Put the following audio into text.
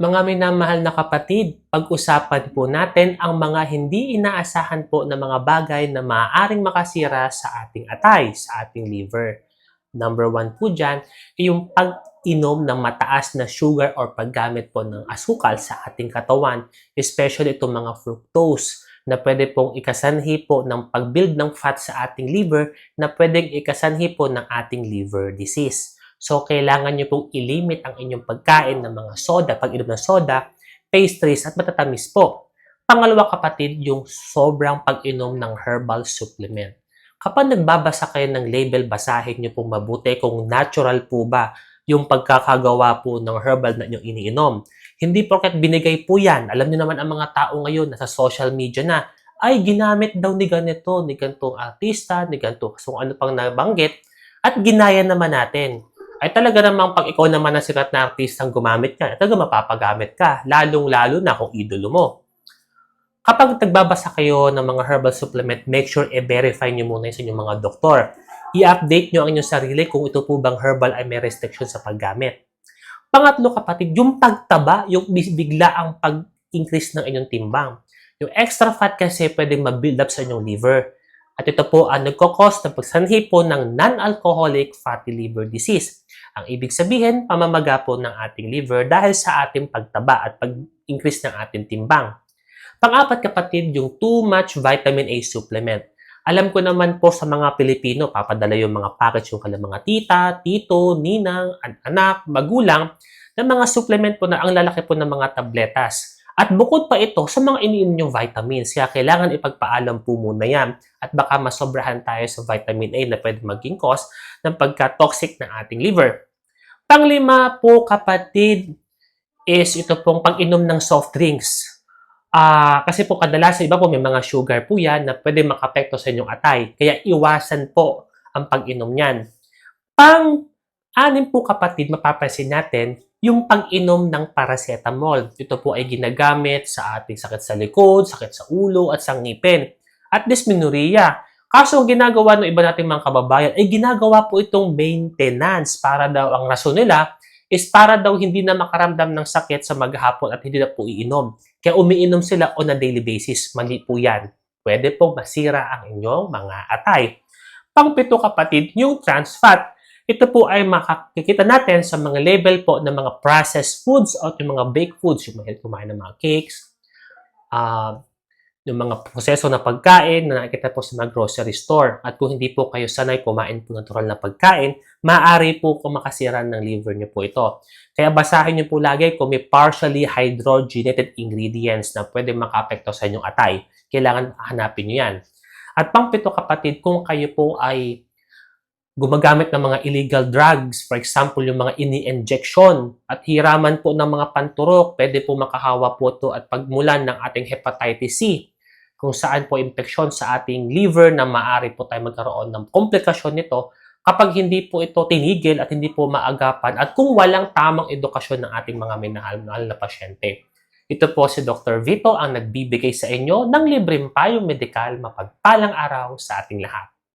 Mga minamahal na kapatid, pag-usapan po natin ang mga hindi inaasahan po na mga bagay na maaaring makasira sa ating atay, sa ating liver. Number one po dyan, yung pag-inom ng mataas na sugar or paggamit po ng asukal sa ating katawan, especially itong mga fructose na pwede pong ikasanhi po ng pag-build ng fat sa ating liver na pwedeng ikasanhi po ng ating liver disease. So, kailangan nyo pong ilimit ang inyong pagkain ng mga soda, pag-inom ng soda, pastries, at matatamis po. Pangalawa kapatid, yung sobrang pag-inom ng herbal supplement. Kapag nagbabasa kayo ng label, basahin nyo pong mabuti kung natural po ba yung pagkakagawa po ng herbal na inyong iniinom. Hindi porket binigay po yan. Alam niyo naman ang mga tao ngayon nasa social media na, ay ginamit daw ni ganito, ni ganitong artista, ni ganito, kung ano pang nabanggit, at ginaya naman natin ay talaga namang pag ikaw naman ang sikat na artistang gumamit ka, talaga mapapagamit ka, lalong-lalo na kung idolo mo. Kapag nagbabasa kayo ng mga herbal supplement, make sure i-verify nyo muna sa inyong mga doktor. I-update nyo ang inyong sarili kung ito po bang herbal ay may restriction sa paggamit. Pangatlo kapatid, yung pagtaba, yung bigla ang pag-increase ng inyong timbang. Yung extra fat kasi pwedeng ma-build up sa inyong liver. At ito po ang nagkakos ng pagsanhi po ng non-alcoholic fatty liver disease. Ang ibig sabihin, pamamaga po ng ating liver dahil sa ating pagtaba at pag-increase ng ating timbang. Pang-apat kapatid, yung too much vitamin A supplement. Alam ko naman po sa mga Pilipino, papadala yung mga package yung kanilang mga tita, tito, ninang, an- anak, magulang, ng mga supplement po na ang lalaki po ng mga tabletas. At bukod pa ito sa mga iniinom yung vitamins, kaya kailangan ipagpaalam po muna yan at baka masobrahan tayo sa vitamin A na pwede maging cause ng pagka-toxic ng ating liver. Panglima po kapatid is ito pong pag-inom ng soft drinks. Ah, kasi po kadalasan iba po may mga sugar po yan na pwede makapekto sa inyong atay. Kaya iwasan po ang pag-inom niyan. Pang anim po kapatid, mapapansin natin yung pag-inom ng paracetamol. Ito po ay ginagamit sa ating sakit sa likod, sakit sa ulo, at sa ngipin. At dysmenorrhea. Kaso ang ginagawa ng iba nating mga kababayan ay ginagawa po itong maintenance para daw ang rason nila is para daw hindi na makaramdam ng sakit sa maghapon at hindi na po iinom. Kaya umiinom sila on a daily basis. Mali po yan. Pwede po masira ang inyong mga atay. Pangpito kapatid, yung trans fat. Ito po ay makikita natin sa mga label po ng mga processed foods o yung mga baked foods, yung mga kumain ng mga cakes, ah, yung mga proseso na pagkain na nakikita po sa mga grocery store. At kung hindi po kayo sanay kumain po natural na pagkain, maaari po kung makasira ng liver niyo po ito. Kaya basahin niyo po lagi kung may partially hydrogenated ingredients na pwede makapekto sa inyong atay. Kailangan hanapin niyo yan. At pangpito kapatid, kung kayo po ay gumagamit ng mga illegal drugs, for example, yung mga ini-injection at hiraman po ng mga panturok, pwede po makahawa po ito at pagmulan ng ating hepatitis C kung saan po infeksyon sa ating liver na maaari po tayo magkaroon ng komplikasyon nito kapag hindi po ito tinigil at hindi po maagapan at kung walang tamang edukasyon ng ating mga minahal-mahal na pasyente. Ito po si Dr. Vito ang nagbibigay sa inyo ng libreng payong medikal mapagpalang araw sa ating lahat.